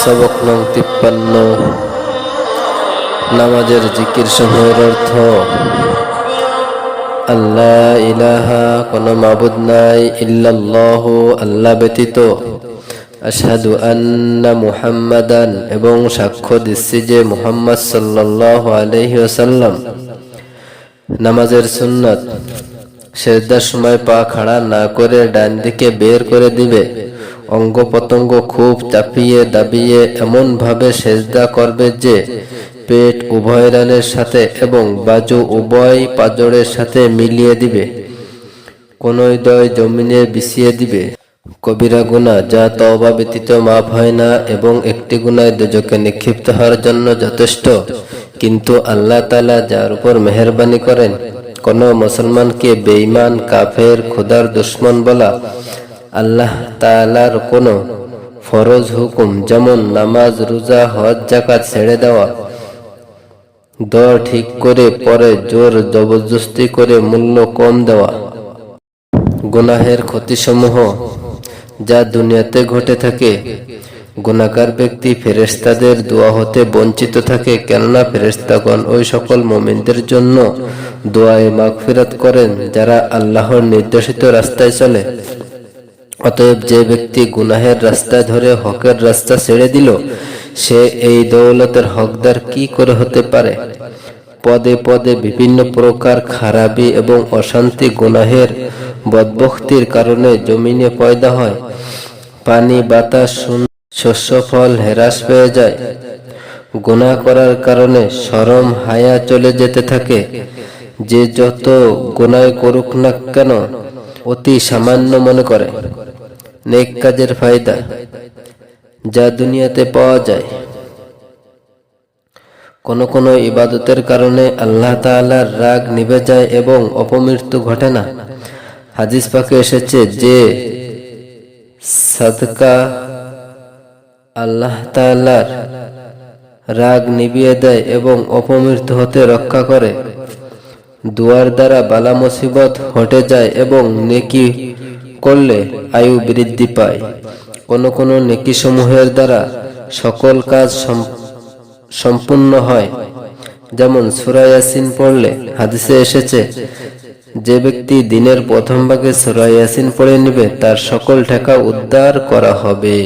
সবক নং তিপ্পান্ন। নামাজের জিকির সমূহের অর্থ আল্লাহ ইলাহা কোন মাবুদ নাই ইল্লাল্লাহ আল্লাহ ব্যতীত। আশহাদু আন্না মুহাম্মাদান, এবং সাক্ষ্য দিচ্ছি যে মুহাম্মদ সাল্লাল্লাহু আলাইহি ওয়াসাল্লাম। নামাজের সুন্নাত সেজদার সময় পা খাড়া না করে ডান দিকে বের করে দিবে। অঙ্গ খুব চাপিয়ে দাবিয়ে এমন ভাবে সেজদা করবে যে, পেট উভয় রানের সাথে এবং বাজু উভয় পাজরের সাথে মিলিয়ে দিবে। কোন দয় জমিনে বিছিয়ে দিবে। কবিরা গুণা, যা তওবা ব্যতীত মাফ হয় না এবং একটি গুণায় দুজকে নিক্ষিপ্ত হওয়ার জন্য যথেষ্ট। কিন্তু আল্লাহ তাআলা যার উপর মেহরবানি করেন, কোন মুসলমানকে বেঈমান, কাফের, খোদার দুশ্মন বলা আল্লাহ তাআলার কোন ফরজ হুকুম, যেমন নামাজ, রোজা, হজ জাকাত ছেড়ে দেওয়া দর ঠিক করে পরে জোর জবরদস্তি করে মূল্য কম দেওয়া, গুনাহের ক্ষতিসমূহ যা দুনিয়াতে ঘটে থাকে। গুনাকার ব্যক্তি ফেরেস্তাদের দোয়া হতে বঞ্চিত থাকে, কেননা ফেরেস্তাগণ ওই সকল মোমিনদের জন্য দোয়ায় মাগফিরাত করেন, যারা আল্লাহর নির্দেশিত রাস্তায় চলে। অতএব যে ব্যক্তি গুনাহের রাস্তা ধরে হকের রাস্তা ছেড়ে দিল, সে এই দৌলতের হকদার কি করে হতে পারে? পদে পদে বিভিন্ন প্রকার খারাপি এবং অশান্তি গুনাহের বদবক্তির কারণে জমিনে পয়দা হয়। পানি, বাতাস শস্য, ফল হ্রাস পেয়ে যায়। গুনাহ করার কারণে শরম হায়া চলে যেতে থাকে। যে যত গুনায় করুক না কেন, অতি সামান্য মনে করে। নেক কাজের ফায়দা যা দুনিয়াতে পাওয়া যায়। কোন কোন ইবাদতের কারণে আল্লাহ তাআলার রাগ নিভে যায় এবং অপমৃত্যু ঘটে না। হাদিস পাকে এসেছে যে, সাদকা আল্লাহ তাআলার রাগ নিভিয়ে দেয় এবং অপমৃত্যু হতে রক্ষা করে। দুয়ার দ্বারা বালা মুসিবত হটে যায় এবং নেকি করলে আয়ু বৃদ্ধি পায়। কোন কোন নেকি সমূহের দ্বারা সকল কাজ সম্পূর্ণ হয়। যেমন সুরায়াসিন পড়লে হাদিসে এসেছে, যে ব্যক্তি দিনের প্রথম ভাগে সুরায়াসিন পড়ে নিবে, তার সকল ঠেকা উদ্ধার করা হবে।